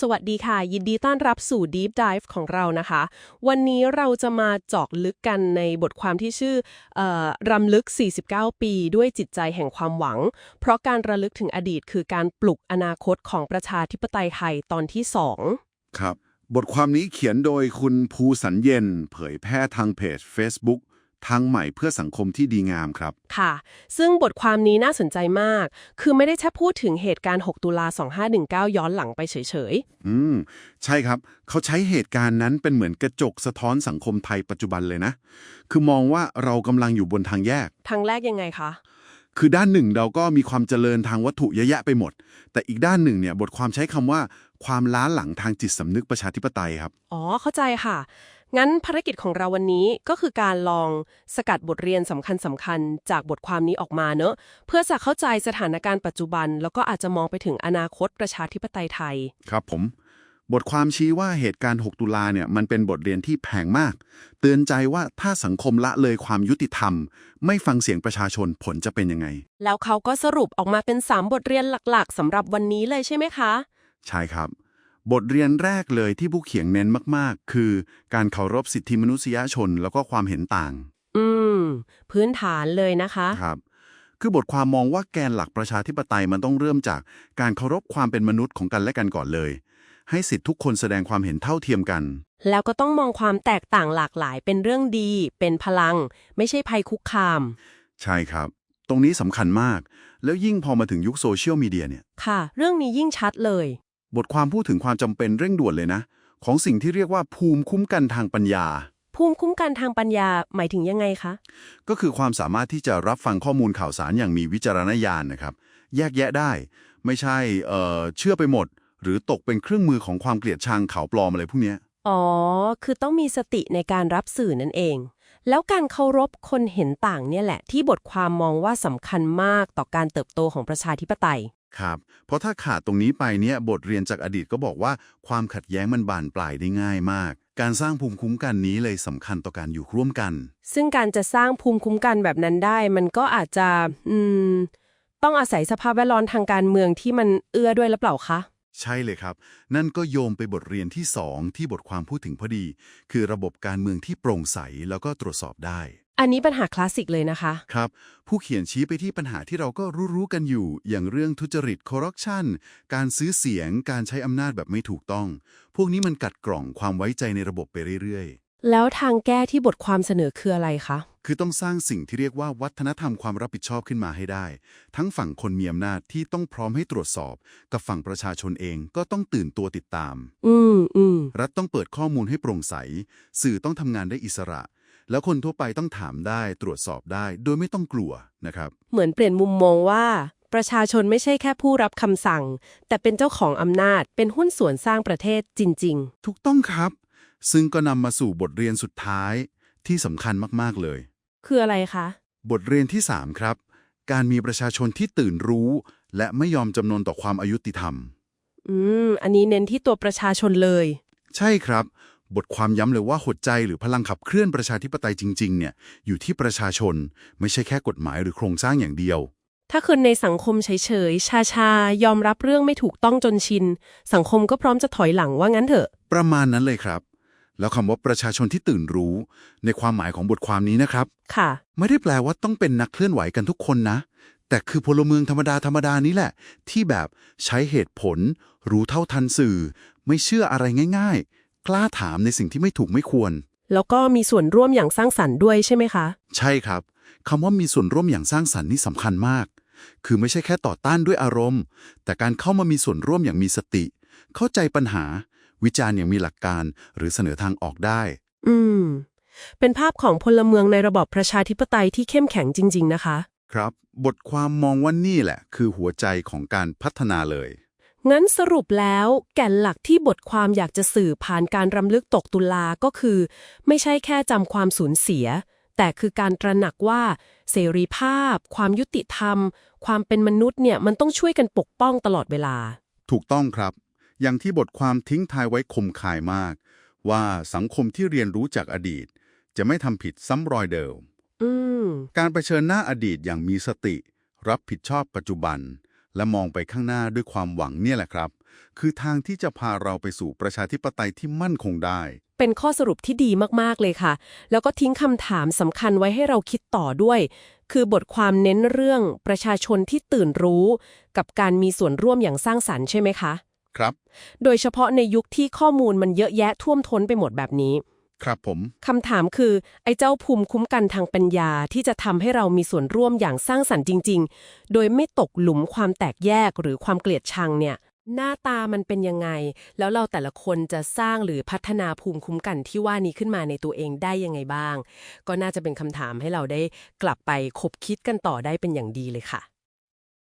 สวัสดีค่ะ ยินดีต้อนรับสู่ Deep Dive ของเรานะคะ วันนี้เราจะมาเจาะลึกกันในบทความที่ชื่อเออรำลึก 49 ปี ด้วยจิตใจแห่งความหวัง เพราะการระลึกถึงอดีตคือการปลุกอนาคตของประชาธิปไตยไทยตอนที่2ครับ บทความนี้เขียนโดยคุณภูสัญเย็น เผยแพร่ทางเพจ Facebook ทางใหม่เพื่อสังคมที่ดีงามครับ ค่ะ ซึ่งบทความนี้น่าสนใจมาก คือไม่ได้แค่พูดถึงเหตุการณ์ 6 ตุลา 2519 ย้อนหลังไปเฉยอืม ใช่ครับ เขาใช้เหตุการณ์นั้นเป็นเหมือนกระจกสะท้อนสังคมไทยปัจจุบันเลยนะ คือมองว่าเรากำลังอยู่บนทางแยกๆทางแรกยังไงคะ คือด้านหนึ่งเราก็มีความเจริญทางวัตถุเยอะแยะไปหมด แต่อีกด้านหนึ่งเนี่ยบทความใช้คำว่าความล้าหลังทางจิตสำนึกประชาธิปไตยครับ อ๋อ เข้าใจค่ะ งั้นภารกิจของเราวันนี้ก็คือการลองสกัดบทเรียนสำคัญสคัญๆจากบทความนี้ออกมาเนอะเพื่อจะเข้าใจสถานการณ์ปัจจุบัน แล้วก็อาจจะมองไปถึงอนาคตประชาธิปไตยไทย ครับผม บทความชี้ว่าเหตุการณ์ 6 ตุลาเนี่ยมันเป็นบทเรียนที่แพงมาก เตือนใจว่าถ้าสังคมละเลยความยุติธรรม ไม่ฟังเสียงประชาชนผลจะเป็นยังไง แล้วเขาก็สรุปออกมาเป็น 3 บทเรียนหลักๆสำหรับวันนี้เลยใช่ไหมคะ ใช่ครับ บทเรียนแรกเลยที่ผู้เขียนเน้นมาก ๆ คือการเคารพสิทธิมนุษยชนแล้วก็ความเห็นต่าง อืม พื้นฐานเลยนะคะ ครับ คือบทความมองว่าแกนหลักประชาธิปไตยมันต้องเริ่มจากการเคารพความเป็นมนุษย์ของกันและกันก่อนเลย ให้สิทธิทุกคนแสดงความเห็นเท่าเทียมกัน แล้วก็ต้องมองความแตกต่างหลากหลายเป็นเรื่องดี เป็นพลัง ไม่ใช่ภัยคุกคาม ใช่ครับ ตรงนี้สำคัญมาก แล้วยิ่งพอมาถึงยุคโซเชียลมีเดียเนี่ย ค่ะ เรื่องนี้ยิ่งชัดเลย บทความพูดถึงความจำเป็นเร่งด่วนเลยนะ ของสิ่งที่เรียกว่าภูมิคุ้มกันทางปัญญา ภูมิคุ้มกันทางปัญญาหมายถึงยังไงคะ ก็คือความสามารถที่จะรับฟังข้อมูลข่าวสารอย่างมีวิจารณญาณนะครับ แยกแยะได้ ไม่ใช่เอ่อเชื่อไปหมด หรือตกเป็นเครื่องมือของความเกลียดชังข่าวปลอมอะไรพวกเนี้ยอ๋อ คือต้องมีสติในการรับสื่อนั่นเอง แล้วการเคารพคนเห็นต่างเนี่ยแหละ ที่บทความมองว่าสำคัญมากต่อการเติบโตของประชาธิปไตย ครับ เพราะถ้าขาดตรงนี้ไปเนี่ยบทเรียนจากอดีตก็บอกว่าความขัดแย้งมันบานปลายได้ง่ายมาก การสร้างภูมิคุ้มกันนี้เลยสำคัญต่อการอยู่ร่วมกัน ซึ่งการจะสร้างภูมิคุ้มกันแบบนั้นได้ มันก็อาจจะอืมต้องอาศัยสภาพแวดล้อมทางการเมืองที่มันเอื้อด้วยหรือเปล่าคะใช่เลยครับ นั่นก็โยงไปบทเรียนที่สองที่บทความพูดถึงพอดี คือระบบการเมืองที่โปร่งใสแล้วก็ตรวจสอบได้ อันนี้ปัญหาคลาสสิกเลยนะคะ ครับ ผู้เขียนชี้ไปที่ปัญหาที่เราก็รู้ๆกันอยู่ อย่างเรื่องทุจริตคอร์รัปชันการซื้อเสียง การใช้อำนาจแบบไม่ถูกต้อง พวกนี้มันกัดกร่องความไว้ใจในระบบไปเรื่อยแล้วทางแก้ที่บทความเสนอคืออะไรคะๆคือต้องสร้างสิ่งที่เรียกว่าวัฒนธรรมความรับผิดชอบขึ้นมาให้ได้ ทั้งฝั่งคนมีอำนาจที่ต้องพร้อมให้ตรวจสอบ กับฝั่งประชาชนเองก็ต้องตื่นตัวติดตาม อืมอืมรัฐต้องเปิดข้อมูลให้โปร่งใส สื่อต้องทำงานได้อิสระ แล้วคนทั่วไปต้องถามได้ตรวจสอบได้ โดยไม่ต้องกลัวนะครับ เหมือนเปลี่ยนมุมมองว่า ประชาชนไม่ใช่แค่ผู้รับคำสั่ง แต่เป็นเจ้าของอำนาจเป็นหุ้นส่วนสร้างประเทศจริงถูกต้องครับ ซึ่งก็นำมาสู่บทเรียนสุดท้ายที่สำคัญมากๆเลยๆคืออะไรคะ บทเรียนที่ 3 ครับ การมีประชาชนที่ตื่นรู้ และไม่ยอมจำนนต่อความอายุติธรรม อืม อันนี้เน้นที่ตัวประชาชนเลย ใช่ครับ บทความย้ำเลยว่าหัวใจหรือพลังขับเคลื่อนประชาธิปไตยจริงๆเนี่ยอยู่ที่ประชาชนไม่ใช่แค่กฎหมายหรือโครงสร้างอย่างเดียว ถ้าคนในสังคมเฉยๆ ชาๆ ยอมรับเรื่องไม่ถูกต้องจนชิน สังคมก็พร้อมจะถอยหลังว่างั้นเถอะ ประมาณนั้นเลยครับ แล้วคำว่าประชาชนที่ตื่นรู้ ในความหมายของบทความนี้นะครับ ค่ะ ไม่ได้แปลว่าต้องเป็นนักเคลื่อนไหวกันทุกคนนะ แต่คือพลเมืองธรรมดาธรรมดานี้แหละ ที่แบบใช้เหตุผล รู้เท่าทันสื่อ ไม่เชื่ออะไรง่าย ๆ กล้าถามในสิ่งที่ไม่ถูกไม่ควร แล้วก็มีส่วนร่วมอย่างสร้างสรรค์ด้วยใช่ไหมคะ ใช่ครับคำว่ามีส่วนร่วมอย่างสร้างสรรค์นี่สำคัญมาก คือไม่ใช่แค่ต่อต้านด้วยอารมณ์ แต่การเข้ามามีส่วนร่วมอย่างมีสติ เข้าใจปัญหา วิจารณ์อย่างมีหลักการ หรือเสนอทางออกได้ อืม เป็นภาพของพลเมืองในระบอบประชาธิปไตยที่เข้มแข็งจริง ๆ นะคะ ครับ บทความมองว่านี่แหละ คือหัวใจของการพัฒนาเลย งั้นสรุปแล้วแก่นหลักที่บทความอยากจะสื่อผ่านการรำลึกตกตุลาก็คือ ไม่ใช่แค่จำความสูญเสีย แต่คือการตระหนักว่า เสรีภาพ ความยุติธรรม ความเป็นมนุษย์เนี่ยมันต้องช่วยกันปกป้องตลอดเวลา ถูกต้องครับ อย่างที่บทความทิ้งท้ายไว้คมคายมาก ว่าสังคมที่เรียนรู้จากอดีต จะไม่ทำผิดซ้ำรอยเดิมอืมการเผชิญหน้าอดีตอย่างมีสติ รับผิดชอบปัจจุบัน และมองไปข้างหน้าด้วยความหวังเนี่ยแหละครับ คือทางที่จะพาเราไปสู่ประชาธิปไตยที่มั่นคงได้ เป็นข้อสรุปที่ดีมากๆเลยค่ะ แล้วก็ทิ้งคำถามสำคัญไว้ให้เราคิดต่อด้วย คือบทความเน้นเรื่องประชาชนที่ตื่นรู้ กับการมีส่วนร่วมอย่างสร้างสรรค์ใช่ไหมคะ ครับ โดยเฉพาะในยุคที่ข้อมูลมันเยอะแยะท่วมท้นไปหมดแบบนี้ ครับผม คำถามคือ ไอ้เจ้าภูมิคุ้มกันทางปัญญาที่จะทำให้เรามีส่วนร่วมอย่างสร้างสรรค์จริง ๆ โดยไม่ตกหลุมความแตกแยกหรือความเกลียดชังเนี่ย หน้าตามันเป็นยังไง แล้วเราแต่ละคนจะสร้างหรือพัฒนาภูมิคุ้มกันที่ว่านี้ขึ้นมาในตัวเองได้ยังไงบ้าง ก็น่าจะเป็นคำถามให้เราได้กลับไปคบคิดกันต่อได้เป็นอย่างดีเลยค่ะ